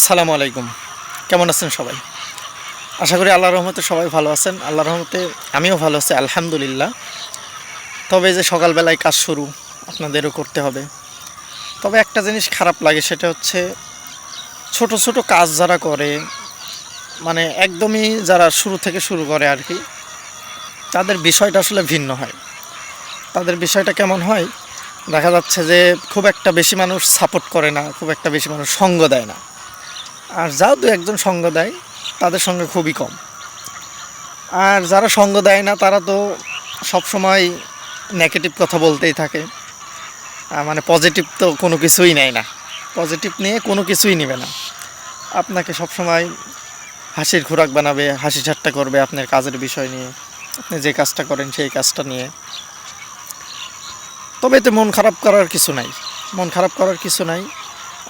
আসসালামু আলাইকুম। কেমন আছেন সবাই? আশা করি আল্লাহ রহমতে সবাই ভালো আছেন। আল্লাহ রহমতে আমিও ভালো আছি, আলহামদুলিল্লাহ। তবে যে সকালবেলায় কাজ শুরু, আপনাদেরও করতে হবে। তবে একটা জিনিস খারাপ লাগে, সেটা হচ্ছে ছোট ছোট কাজ যারা করে মানে একদমই যারা শুরু থেকে শুরু করে আর কি, তাদের বিষয়টা আসলে ভিন্ন হয়। তাদের বিষয়টা কেমন হয়? দেখা যাচ্ছে যে খুব একটা বেশি মানুষ সাপোর্ট করে না, খুব একটা বেশি মানুষ সঙ্গ দেয় না। আর যাও দু একজন সঙ্গ দেয়, তাদের সঙ্গে খুবই কম। আর যারা সঙ্গ দেয় না, তারা তো সবসময় নেগেটিভ কথা বলতেই থাকে। মানে পজিটিভ তো কোনো কিছুই নেয় না। পজিটিভ নিয়ে কোনো কিছুই নেবে না। আপনাকে সবসময় হাসির খোরাক বানাবে, হাসি ঠাট্টা করবে আপনার কাজের বিষয় নিয়ে। আপনি যে কাজটা করেন, সেই কাজটা নিয়ে। তবে এতে মন খারাপ করার কিছু নাই। মন খারাপ করার কিছু নাই।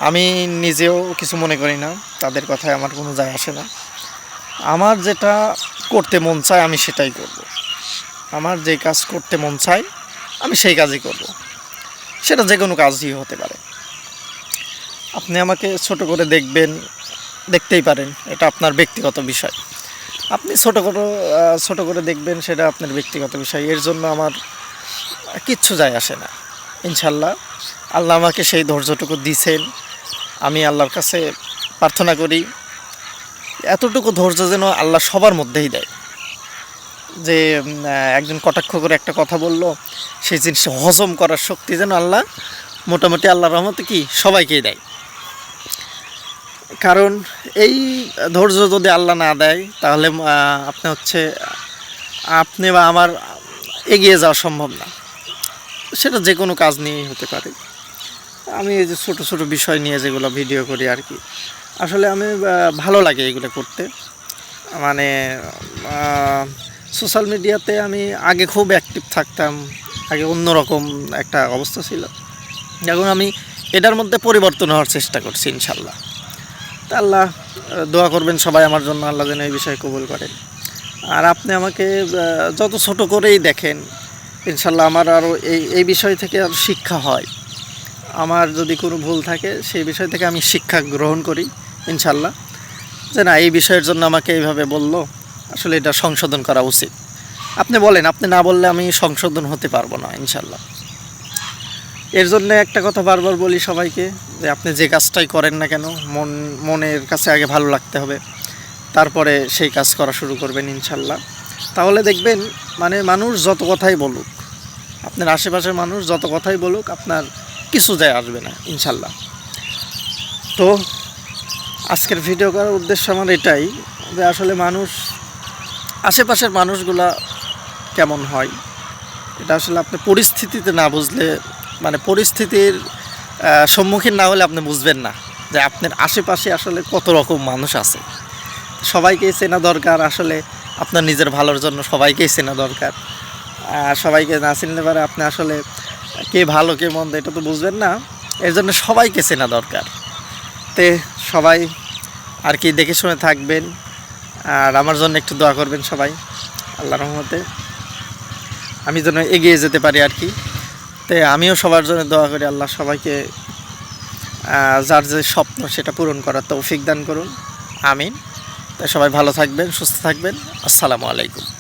আমি নিজেও কিছু মনে করি না, তাদের কথায় আমার কোনো যায় আসে না। আমার যেটা করতে মন চায় আমি সেটাই করব। আমার যে কাজ করতে মন চায় আমি সেই কাজই করব। সেটা যে কোনো কাজই হতে পারে। আপনি আমাকে ছোট করে দেখবেন, দেখতেই পারেন, এটা আপনার ব্যক্তিগত বিষয়। আপনি ছোট করে ছোট করে দেখবেন, সেটা আপনার ব্যক্তিগত বিষয়। এর জন্য আমার কিচ্ছু যায় আসে না। ইনশাল্লাহ, আল্লাহ আমাকে সেই ধৈর্যটুকু দিছেন। আমি আল্লাহর কাছে প্রার্থনা করি, এতটুকু ধৈর্য যেন আল্লাহ সবার মধ্যেই দেয়। যে একজন কটাক্ষ করে একটা কথা বলল, সেই জিনিস হজম করার শক্তি যেন আল্লাহ মোটামুটি আল্লাহর রহমতে কি সবাইকেই দেয়। কারণ এই ধৈর্য যদি আল্লাহ না দেয়, তাহলে আপনি হচ্ছে, আপনি বা আমার এগিয়ে যাওয়া সম্ভব না। সেটা যে কোনো কাজ নিয়েই হতে পারে। আমি এই যে ছোটো ছোটো বিষয় নিয়ে যেগুলো ভিডিও করি আর কি, আসলে আমি ভালো লাগে এগুলো করতে। মানে সোশ্যাল মিডিয়াতে আমি আগে খুব অ্যাক্টিভ থাকতাম, আগে অন্যরকম একটা অবস্থা ছিল। এখন আমি এটার মধ্যে পরিবর্তন হওয়ার চেষ্টা করছি ইনশাল্লাহ। তা আল্লাহ, দোয়া করবেন সবাই আমার জন্য আল্লাহ যেন এই বিষয়ে কবুল করেন। আর আপনি আমাকে যত ছোট করেই দেখেন, ইনশাল্লাহ আমার আরও এই এই বিষয় থেকে আরও শিক্ষা হয়। আমার যদি কোনো ভুল থাকে, সেই বিষয় থেকে আমি শিক্ষা গ্রহণ করি ইনশাল্লাহ যে না, এই বিষয়ের জন্য আমাকে এইভাবে বলল, আসলে এটা সংশোধন করা উচিত। আপনি বলেন, আপনি না বললে আমি সংশোধন হতে পারব না ইনশাল্লাহ এর জন্য একটা কথা বারবার বলি সবাইকে, যে আপনি যে কাজটাই করেন না কেন, মন, মনের কাছে আগে ভালো লাগতে হবে। তারপরে সেই কাজ করা শুরু করবেন ইনশাল্লাহ তাহলে দেখবেন মানে মানুষ যত কথাই বলুক, আপনার আশেপাশের মানুষ যত কথাই বলুক, আপনার কিছু যায় আসবে না, ইনশাল্লাহ। তো আজকের ভিডিও করার উদ্দেশ্য আমার এটাই যে আসলে মানুষ, আশেপাশের মানুষগুলা কেমন হয়? এটা আসলে আপনি পরিস্থিতিতে না বুঝলে মানে পরিস্থিতির সম্মুখীন না হলে আপনি বুঝবেন না যে আপনার আশেপাশে আসলে কত রকম মানুষ আছে। সবাইকেই চেনা দরকার, আসলে আপনার নিজের ভালোর জন্য সবাইকেই চেনা দরকার। সবাইকে না চিনলে পারে আপনি আসলে কে ভালো, কে মন্দ, এটা তো বুঝবেন না। এর জন্য সবাইকে চেনা দরকার। তে সবাই আর কি দেখে শুনে থাকবেন। আর আমার জন্য একটু দোয়া করবেন সবাই, আল্লাহ রহমতে। আমি যেন এগিয়ে যেতে পারি আর কি। তে আমিও সবার জন্য দোয়া করি, আল্লাহ সবাইকে যার যে স্বপ্ন সেটা পূরণ করার তৌফিক দান করুন। আমিন। তাই সবাই ভালো থাকবেন, সুস্থ থাকবেন। আসসালামু আলাইকুম।